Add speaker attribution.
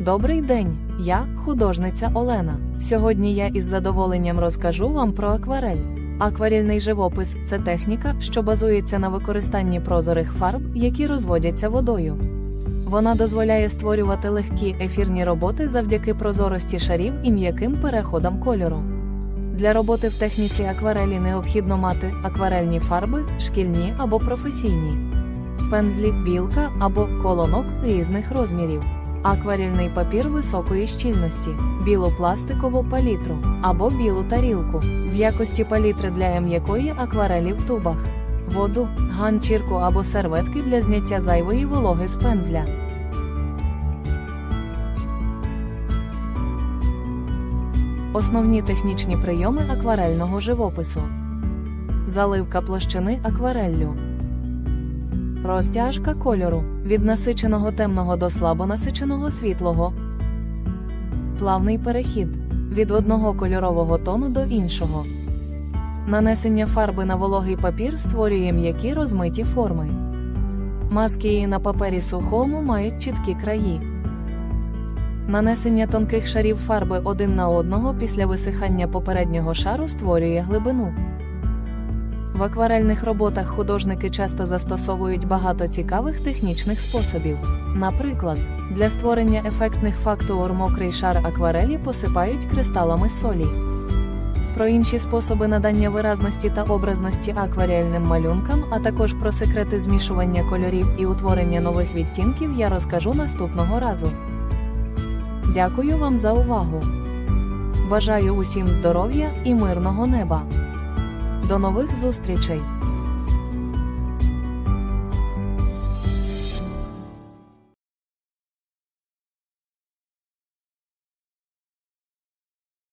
Speaker 1: Добрий день, я художниця Олена. Сьогодні я із задоволенням розкажу вам про акварель. Акварельний живопис це техніка, що базується на використанні прозорих фарб, які розводяться водою. Вона дозволяє створювати легкі ефірні роботи завдяки прозорості шарів і м'яким переходам кольору. Для роботи в техніці акварелі необхідно мати акварельні фарби, шкільні або професійні, пензлі, білка або колонок різних розмірів, акварельний папір високої щільності, білу пластикову палітру або білу тарілку, в якості палітри для м'якої акварелі в тубах, воду, ганчірку або серветки для зняття зайвої вологи з пензля. Основні технічні прийоми акварельного живопису. Заливка площини аквареллю. Розтяжка кольору від насиченого темного до слабонасиченого світлого. Плавний перехід від одного кольорового тону до іншого. Нанесення фарби на вологий папір створює м'які розмиті форми. Маски на папері сухому мають чіткі краї. Нанесення тонких шарів фарби один на одного після висихання попереднього шару створює глибину. В акварельних роботах художники часто застосовують багато цікавих технічних способів. Наприклад, для створення ефектних фактур мокрий шар акварелі посипають кристалами солі. Про інші способи надання виразності та образності акварельним малюнкам, а також про секрети змішування кольорів і утворення нових відтінків я розкажу наступного разу. Дякую вам за увагу. Бажаю усім здоров'я і мирного неба. До нових зустрічей!